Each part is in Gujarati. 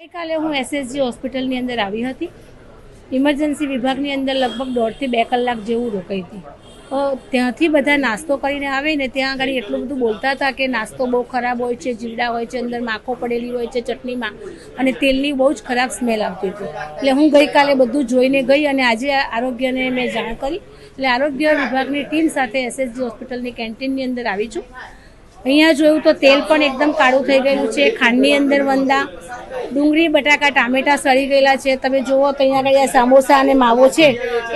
ગઈકાલે હું એસએસજી હોસ્પિટલની અંદર આવી હતી. ઇમરજન્સી વિભાગની અંદર લગભગ દોઢથી બે કલાક જેવું રોકાઈ હતી. તો ત્યાંથી બધા નાસ્તો કરીને આવે ને ત્યાં આગળ એટલું બધું બોલતા હતા કે નાસ્તો બહુ ખરાબ હોય છે, જીવડા હોય છે, અંદર માખો પડેલી હોય છે, ચટણીમાં. અને તેલની બહુ જ ખરાબ સ્મેલ આવતી હતી. એટલે હું ગઈકાલે બધું જોઈને ગઈ અને આજે આરોગ્યને મેં જાણ કરી. એટલે આરોગ્ય વિભાગની ટીમ સાથે એસએસજી હોસ્પિટલની કેન્ટીનની અંદર આવી છું. અહીંયા જોયું તો તેલ પણ એકદમ કાળું થઈ ગયેલું છે, ખાંડની અંદર વંદા, ડુંગળી, બટાકા, ટામેટા સડી ગયેલા છે. તમે જુઓ તો અહીંયા આગળ સમોસા અને માવો છે,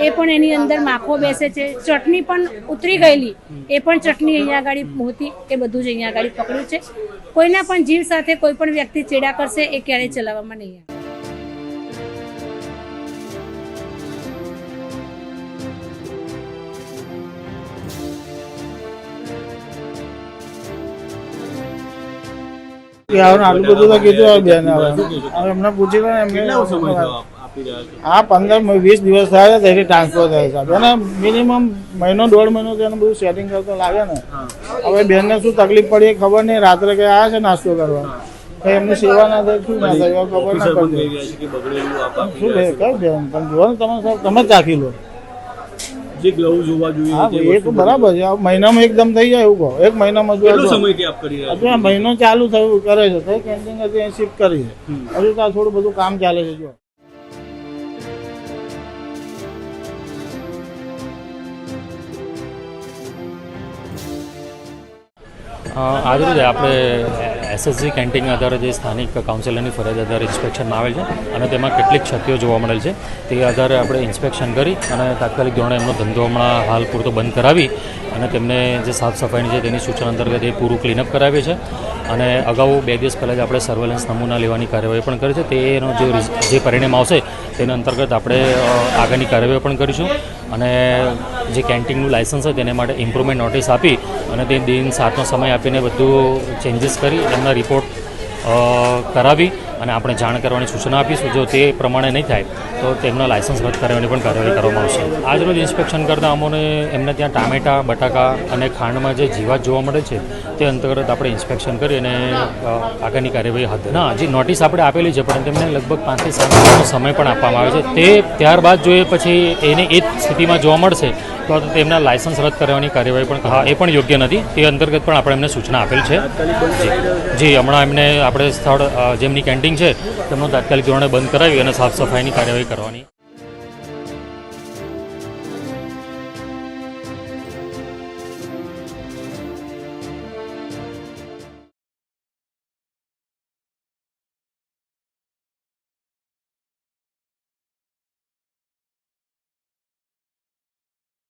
એ પણ એની અંદર માખો બેસે છે. ચટણી પણ ઉતરી ગયેલી, એ પણ ચટણી અહીંયા આગળ મોતી એ બધું જ અહીંયા આગળ પકડ્યું છે. કોઈના પણ જીવ સાથે કોઈ પણ વ્યક્તિ ચેડા કરશે, એ ક્યારેય ચલાવવામાં નહીં આવે. આટલું બધું તો કીધું હવે બેન હવે. એમને પૂછી લો ને એમને આ પંદર વીસ દિવસ થાય તેથી ટ્રાન્સફર થાય છે. અને મિનિમમ મહિનો દોઢ મહિનો તો એનું બધું સેટિંગ કરતો લાગે ને. હવે બેનને શું તકલીફ પડી ખબર નહીં. રાત્રે કે આયા છે નાસ્તો કરવા? એમની સેવા ના થાય? શું ના થાય? ખબર ના પડતી. કે શું કઈ બેન તમે જુઓ ને તમે સાહેબ તમે ચાખી લો. જે ગ્લવ જોવા જોઈએ એ તો બરાબર છે. મહિનામાં એકદમ થઈ જાય એવું કહો. એક મહિનામાં જો કેટલો સમયથી આપ કરી રહ્યા છો? મહિનો ચાલુ થયું કરે છે. તો કેન્ટીન હતી શિફ્ટ કરી છે. હજુ તો થોડું બધું કામ ચાલે છે જો. આજરોજ આપણે એસએસજી કેન્ટીન આધારે જે સ્થાનિક કાઉન્સિલરની ફરજ આધારે ઇન્સ્પેક્શનમાં આવેલ છે અને તેમાં કેટલીક ક્ષતિઓ જોવા મળેલ છે. તે આધારે આપણે ઇન્સ્પેક્શન કરી અને તાત્કાલિક ધોરણે એમનો ધંધો હમણાં હાલ પૂરતો બંધ કરાવી અને તેમને જે સાફ સફાઈની છે તેની સૂચના અંતર્ગત એ પૂરું ક્લીનઅપ કરાવીએ છે અને અગાઉ બે દિવસ પહેલાં જ આપણે સર્વેલન્સ નમૂના લેવાની કાર્યવાહી પણ કરી છે. તેનો જે જે પરિણામ આવશે તેના અંતર્ગત આપણે આગળની કાર્યવાહી પણ કરીશું. અને જે કેન્ટીનનું લાયસન્સ છે તેને માટે ઇમ્પ્રુવમેન્ટ નોટિસ આપી અને તે દિન સાતનો સમય આપીને બધું ચેન્જીસ કરી, એમના રિપોર્ટ કરાવી અને આપણે જાણ કરવાની સૂચના આપીશું જો તે પ્રમાણે નહીં થાય, તો તેમના લાયસન્સ રદ કરવાની પણ કાર્યવાહી કરવામાં આવશે. આજરોજ ઇન્સ્પેક્શન કરતાં અમોને એમને ત્યાં ટામેટા, બટાકા અને ખાંડમાં જે જીવાત જોવા મળે છે, તે અંતર્ગત આપણે ઇન્સ્પેક્શન કરી અને આગળની કાર્યવાહી હાથ ના, હજી નોટિસ આપણે આપેલી છે પણ તેમને લગભગ પાંચથી સાત સમય પણ આપવામાં આવે છે. તે ત્યારબાદ જોઈએ પછી એને એ જ સ્થિતિમાં જોવા મળશે તો તેમના લાયસન્સ રદ કરવાની કાર્યવાહી પણ હા, એ પણ યોગ્ય નથી. તે અંતર્ગત પણ આપણે એમને સૂચના આપેલ છે. જી હમણાં એમને આપણે સ્થળ જેમની કેન્ટીન છે, તેમનું તાત્કાલિક ધોરણે બંધ કરાવી અને સાફ સફાઈની કાર્યવાહી કરવાની.